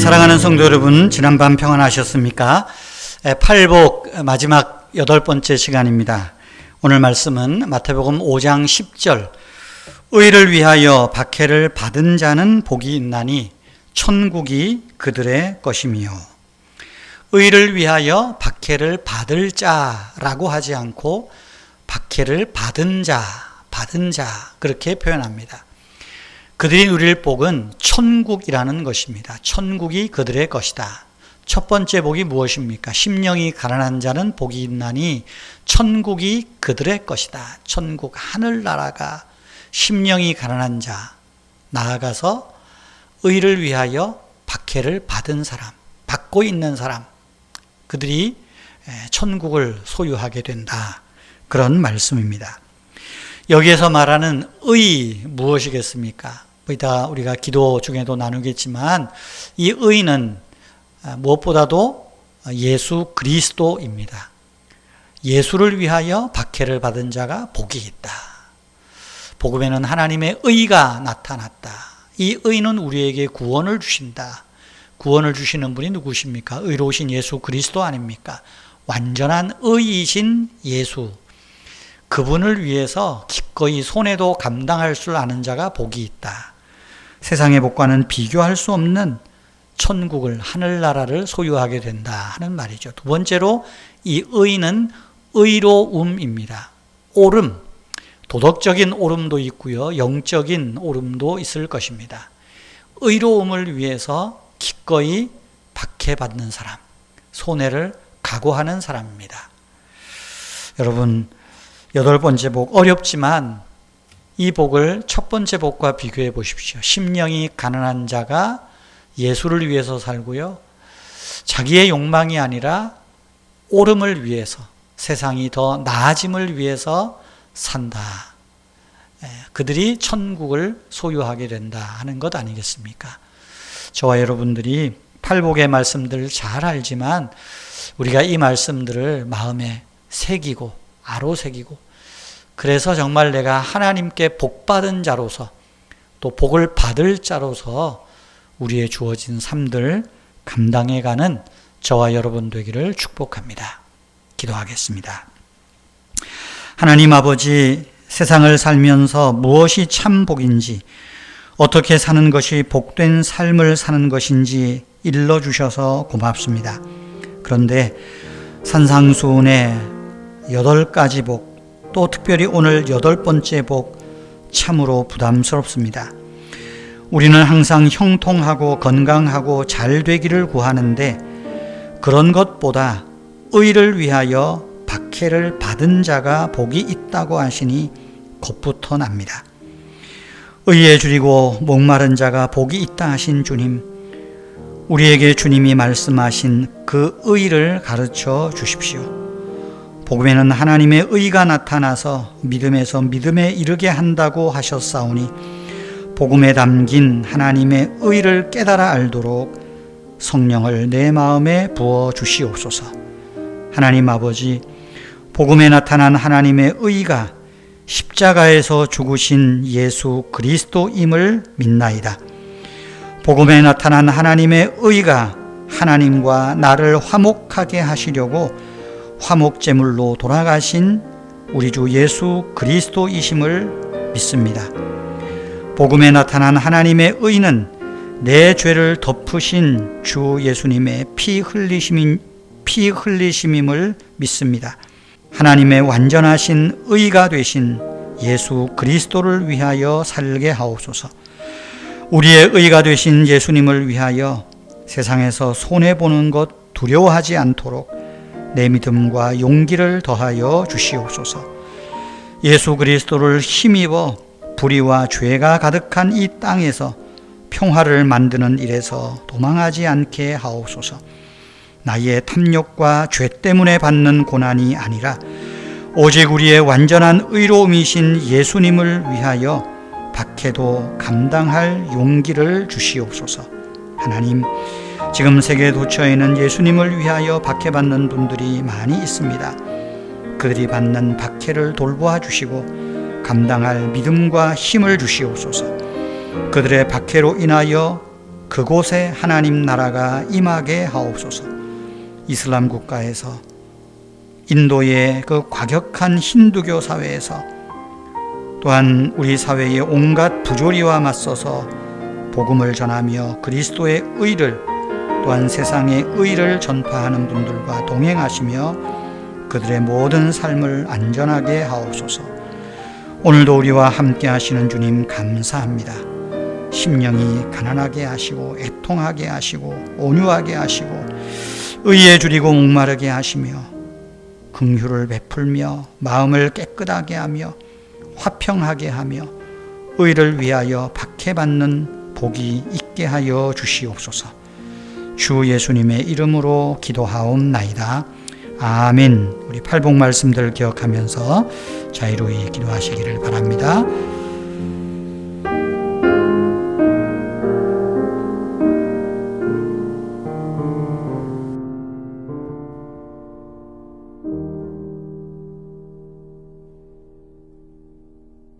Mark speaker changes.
Speaker 1: 사랑하는 성도 여러분, 지난밤 평안하셨습니까? 에, 팔복 마지막 여덟 번째 시간입니다. 오늘 말씀은 마태복음 5장 10절. 의를 위하여 박해를 받은 자는 복이 있나니 천국이 그들의 것이미요. 의를 위하여 박해를 받을 자라고 하지 않고 박해를 받은 자, 받은 자 그렇게 표현합니다. 그들이 누릴 복은 천국이라는 것입니다. 천국이 그들의 것이다. 첫 번째 복이 무엇입니까? 심령이 가난한 자는 복이 있나니 천국이 그들의 것이다. 천국 하늘나라가 심령이 가난한 자 나아가서 의를 위하여 박해를 받은 사람, 받고 있는 사람 그들이 천국을 소유하게 된다. 그런 말씀입니다. 여기에서 말하는 의 무엇이겠습니까? 이따 우리가 기도 중에도 나누겠지만 이 의는 무엇보다도 예수 그리스도입니다. 예수를 위하여 박해를 받은 자가 복이 있다. 복음에는 하나님의 의가 나타났다. 이 의는 우리에게 구원을 주신다. 구원을 주시는 분이 누구십니까? 의로우신 예수 그리스도 아닙니까? 완전한 의이신 예수. 그분을 위해서 기꺼이 손해도 감당할 줄 아는 자가 복이 있다. 세상의 복과는 비교할 수 없는 천국을 하늘나라를 소유하게 된다 하는 말이죠. 두 번째로 이 의는 의로움입니다. 옳음, 도덕적인 옳음도 있고요. 영적인 옳음도 있을 것입니다. 의로움을 위해서 기꺼이 박해받는 사람, 손해를 각오하는 사람입니다. 여러분, 여덟 번째 복 어렵지만 이 복을 첫 번째 복과 비교해 보십시오. 심령이 가난한 자가 예수를 위해서 살고요. 자기의 욕망이 아니라 옳음을 위해서 세상이 더 나아짐을 위해서 산다. 예, 그들이 천국을 소유하게 된다 하는 것 아니겠습니까? 저와 여러분들이 팔복의 말씀들 잘 알지만 우리가 이 말씀들을 마음에 새기고 아로 새기고 그래서 정말 내가 하나님께 복받은 자로서 또 복을 받을 자로서 우리의 주어진 삶들 감당해가는 저와 여러분 되기를 축복합니다. 기도하겠습니다. 하나님 아버지 세상을 살면서 무엇이 참 복인지 어떻게 사는 것이 복된 삶을 사는 것인지 일러 주셔서 고맙습니다. 그런데 산상수훈의 여덟 가지 복, 또 특별히 오늘 여덟 번째 복 참으로 부담스럽습니다. 우리는 항상 형통하고 건강하고 잘 되기를 구하는데 그런 것보다 의를 위하여 박해를 받은 자가 복이 있다고 하시니 겁부터 납니다. 의에 줄이고 목마른 자가 복이 있다 하신 주님, 우리에게 주님이 말씀하신 그 의를 가르쳐 주십시오. 복음에는 하나님의 의가 나타나서 믿음에서 믿음에 이르게 한다고 하셨사오니 복음에 담긴 하나님의 의를 깨달아 알도록 성령을 내 마음에 부어 주시옵소서. 하나님 아버지, 복음에 나타난 하나님의 의가 십자가에서 죽으신 예수 그리스도임을 믿나이다. 복음에 나타난 하나님의 의가 하나님과 나를 화목하게 하시려고 화목제물로 돌아가신 우리 주 예수 그리스도이심을 믿습니다. 복음에 나타난 하나님의 의는 내 죄를 덮으신 주 예수님의 피 흘리심인 피 흘리심임을 믿습니다. 하나님의 완전하신 의가 되신 예수 그리스도를 위하여 살게 하옵소서. 우리의 의가 되신 예수님을 위하여 세상에서 손해 보는 것 두려워하지 않도록 내 믿음과 용기를 더하여 주시옵소서. 예수 그리스도를 힘입어 불의와 죄가 가득한 이 땅에서 평화를 만드는 일에서 도망하지 않게 하옵소서. 나의 탐욕과 죄 때문에 받는 고난이 아니라 오직 우리의 완전한 의로움이신 예수님을 위하여 박해도 감당할 용기를 주시옵소서. 하나님, 지금 세계 도처에는 예수님을 위하여 박해받는 분들이 많이 있습니다. 그들이 받는 박해를 돌보아 주시고 감당할 믿음과 힘을 주시옵소서. 그들의 박해로 인하여 그곳에 하나님 나라가 임하게 하옵소서. 이슬람 국가에서 인도의 그 과격한 힌두교 사회에서 또한 우리 사회의 온갖 부조리와 맞서서 복음을 전하며 그리스도의 의를 또한 세상의 의를 전파하는 분들과 동행하시며 그들의 모든 삶을 안전하게 하옵소서. 오늘도 우리와 함께 하시는 주님 감사합니다. 심령이 가난하게 하시고 애통하게 하시고 온유하게 하시고 의에 줄이고 목마르게 하시며 긍휼을 베풀며 마음을 깨끗하게 하며 화평하게 하며 의를 위하여 박해받는 복이 있게 하여 주시옵소서. 주 예수님의 이름으로 기도하옵나이다. 아멘. 우리 팔복 말씀들 기억하면서 자유로이 기도하시기를 바랍니다.